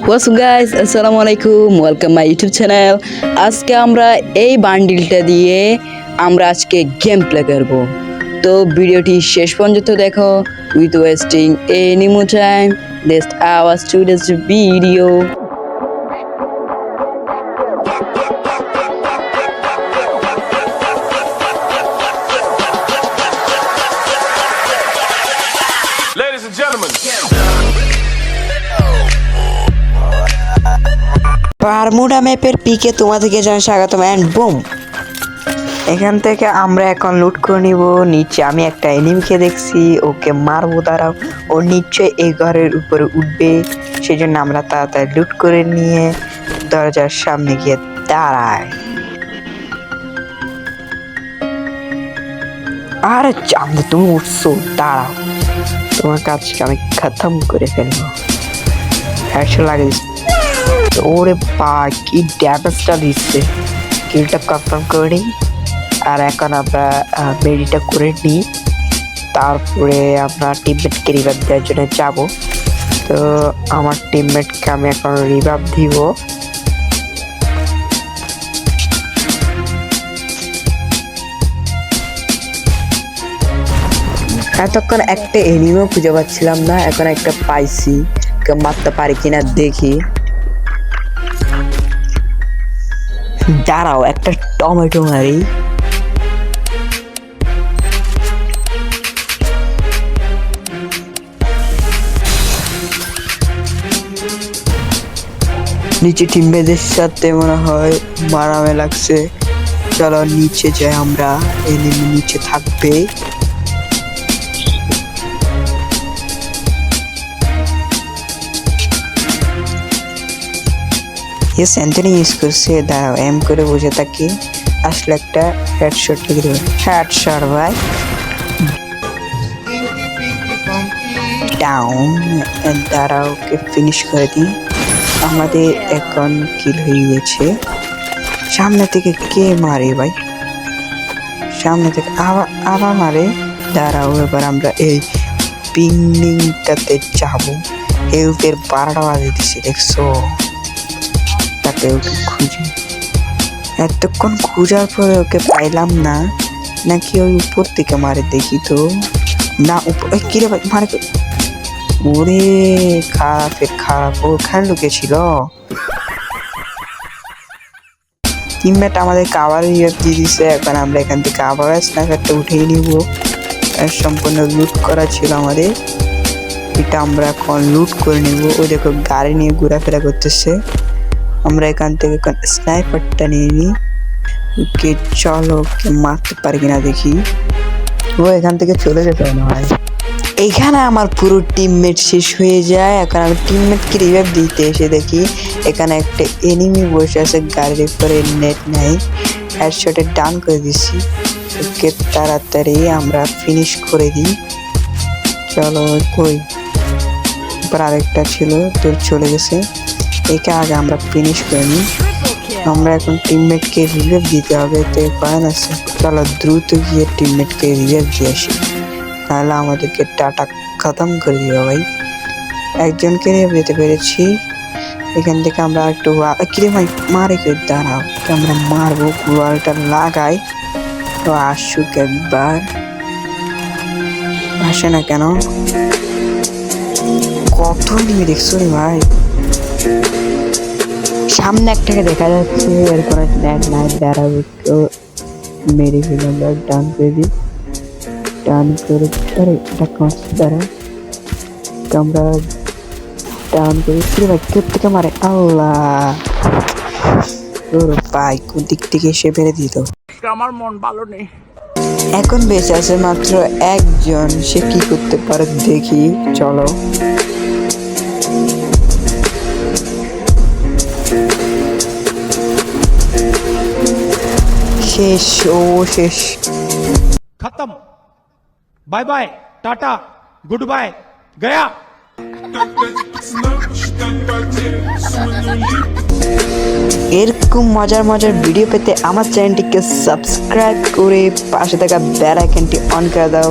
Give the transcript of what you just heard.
হোয়াটস guys আসসালামু আলাইকুম welcome my YouTube channel আজকে আমরা এই বান্ডিলটা দিয়ে আমরা আজকে গেম প্লে করব। তো ভিডিওটি শেষ পর্যন্ত দেখো। With wasting any more time let's আওয়াজ টু দিস ভিডিও বারমুডা ম্যাপের পিকে তোমাদেরকে জানাই স্বাগতম অ্যান্ড বুম এখান থেকে আমরা এখন লুট করে নিব। নিচে আমি একটা এনিমিকে দেখছি, ওকে মারবো, দাঁড়াও। ও নিশ্চয় এই ঘরের উপরে উঠবে সেই জন্য আমরা তাড়াতাড়ি লুট করে নিয়ে দরজার সামনে গিয়ে দাঁড়াই। আর চাঁদ তুমি উঠছো, দাঁড়াও। তোমার কাজকে আমি খতম করে ফেলব। হ্যাশো লাগে ওরে বা কি ড্যামেজটা দিচ্ছে। কিলটা কনফার্ম করে নিই। আর এখন আমরা মেডিটা করে নিই। তারপরে আমরা টিমমেটকে রিভাইভ দেওয়ার জন্য যাব। তো আমার টিমমেটকে আমি এখন রিভাইভ দিব। এতক্ষণ একটা এনিমেও খুঁজে পাচ্ছিলাম না, এখন একটা পাইছি। মারতে পারি কিনা দেখি। দাঁড়াও, একটা টমেটো মারি। নিচে টিমমেটদের সাথে মনে হয় মারামে লাগছে। চলো নিচে যাই আমরা, এনিমি নিচে থাকবে। ইয়েস অ্যান্থনি ইউজ করছে, দাঁড়াও এম করে বসে থাকি। আসলে একটা হেডশট লিখে দেবে হেডশট ভাই। ডাউন দাঁড়াও, ওকে ফিনিশ করে দিই। আমাদের এখন কিল হয়ে গেছে। সামনে থেকে কে মারে, ভাই? সামনে থেকে আবার আবার মারে। দাঁড়াও, এবার আমরা এই পিংটাতে যাব। হেউকের বারোটা বাজে দিছে, দেখছ? তাকে ওকে খুঁজি। এতক্ষণ খোঁজার পরে ওকে পাইলাম না। নাকি ওই উপর থেকে মারে দেখি তো। না উপর কিরে ভাই, মারে ওরে খারাপের খারাপ। ওখানে লুকেছিল। টিমমেট আমাদের কাবার ইয়ে দিয়ে দিছে এখন আমরা এখান থেকে আবার স্ন্যাপারটা উঠিয়ে নিব। সম্পূর্ণ লুট করা ছিল আমাদের। এটা আমরা এখন লুট করে নিব। ও দেখো, গাড়ি নিয়ে ঘোরাফেরা করতেছে। আমরা এখান থেকে স্নাইপারটা নিয়ে নিই ওকে, চলো ওকে মারতে পারি কিনা দেখি। ও, এখান থেকে চলে যেতে না ভাই। এইখানে আমার পুরো টিমমেট শেষ হয়ে যায়। এখন আমি টিমমেটকে রিভাইভ দিতে এসে দেখি, এখানে একটা এনিমি বসে আছে, গাড়ির উপরে নেট নাই। হেডশটে ডান করে দিছি। ওকে তাড়াতাড়ি আমরা ফিনিশ করে দিই। চলো, কই? আরেকটা ছিল, তোর চলে গেছে। একে আগে আমরা ফিনিশ করে নিই। আমরা এখন টিমমেটকে রিভাইভ দিতে হবে, তো কয়েন আছে। চলো দ্রুত গিয়ে টিমমেটকে রিভাইভ দিয়ে আসি। তাহলে আমাদেরকে টাটা খতম করে দিবে ভাই। একজনকে রিভাইভ দিতে পেরেছি। এখান থেকে আমরা একটু কিরে ভাই, মারে কে দাঁড়াও। আমরা মারবো ওয়ালটা লাগাই। তো আসুক একবার। আসে না কেন? কত নিয়ে দেখছ রে ভাই? সামনে একটাকে দেখা যাচ্ছে এরপর নেট নাই দাঁড়াবে মেরে ফেলে আমরা ডান করে দিই। ডান করে আরে এটা কাঁচ দ্বারা আমরা ডান করে ফিরে ভাই কেউ থেকে মারে। আল্লাহ। ওর ভাই কোন দিক থেকে এসে বেড়ে দিত আমার মন ভালো নেই। এখন বেঁচে আছে মাত্র একজন। সে কি করতে পারে দেখি চলো। শেষ ও শেষ। খতম। Bye bye tata good bye Gaya. এরকম মজার মজার ভিডিও পেতে আমার চ্যানেলটিকে সাবস্ক্রাইব করে পাশে থাকা বেল আইকনটি অন করে দাও।